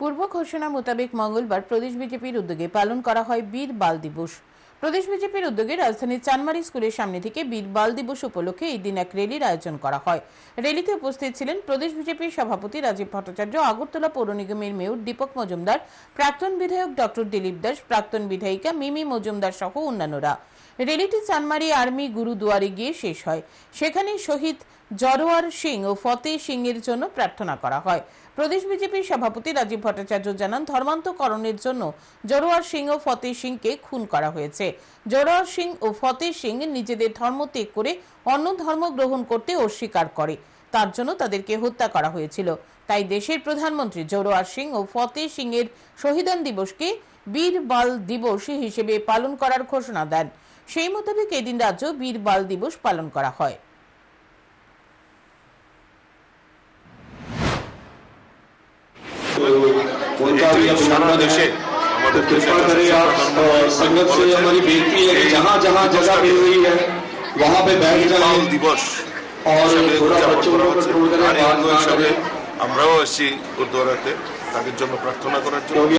পূর্ব ঘোষণা মোতাবেক মঙ্গলবার প্রদেশ বিজেপির উদ্যোগে পালন করা হয় বীর বাল দিবস। প্রদেশ বিজেপির উদ্যোগে রাজধানীর চানমারি স্কুলের সামনে থেকে বীর বাল দিবস উপলক্ষে এই দিন এক র্যালির আয়োজন করা হয়। র্যালিতে উপস্থিত ছিলেন প্রদেশ বিজেপির সভাপতি রাজীব ভট্টাচার্য, আগরতলা পৌর নিগমের মেয়র দীপক মজুমদার, প্রাক্তন বিধায়ক ডক্টর দিলীপ দাস, প্রাক্তন বিধায়িকা মিমি মজুমদার সহ অন্যান্যরা। র্যালিটি চানমারি আর্মি গুরুদুয়ারে গিয়ে শেষ হয়। সেখানে শহীদ জরোয়ার সিং ও ফতেহ সিং এর জন্য প্রার্থনা করা হয়। প্রদেশ বিজেপির সভাপতি রাজীব ভট্টাচার্য জানান, ধর্মান্তকরণের জন্য জরোয়ার সিং ও ফতেহ সিংকে খুন করা হয়েছে। জরোয়ার সিং ও ফতেহ সিং নিজেদের ধর্ম ত্যাগ করে অন্য ধর্ম গ্রহণ করতে অস্বীকার করে। তার জন্য তাদেরকে হত্যা করা হয়েছিল। তাই দেশের প্রধানমন্ত্রী জরোয়ার সিং ও ফতেহ সিং এর শহীদান দিবসকে বীর বাল দিবস হিসেবে পালন করার ঘোষণা দেন। সেই মোতাবেক এদিন রাজ্য বীর বাল দিবস পালন করা হয় उनका भी সারা अभिनंदन দেশে है আমাদের तो कृपा करें आप अ, संगत से हमारी बेनती है कि जहाँ जहाँ जगह मिल रही है वहाँ पे बैठ বাল जाए দিবস और হিসেবে थोड़ा উদযাপন बच्चों করা को হচ্ছে कंट्रोल আর करें এই बात অঙ্গ ना হিসাবে करें আমরাও এসেছি গুরুদুয়ারাতে তাদের জন্য প্রার্থনা করার জন্য क्योंकि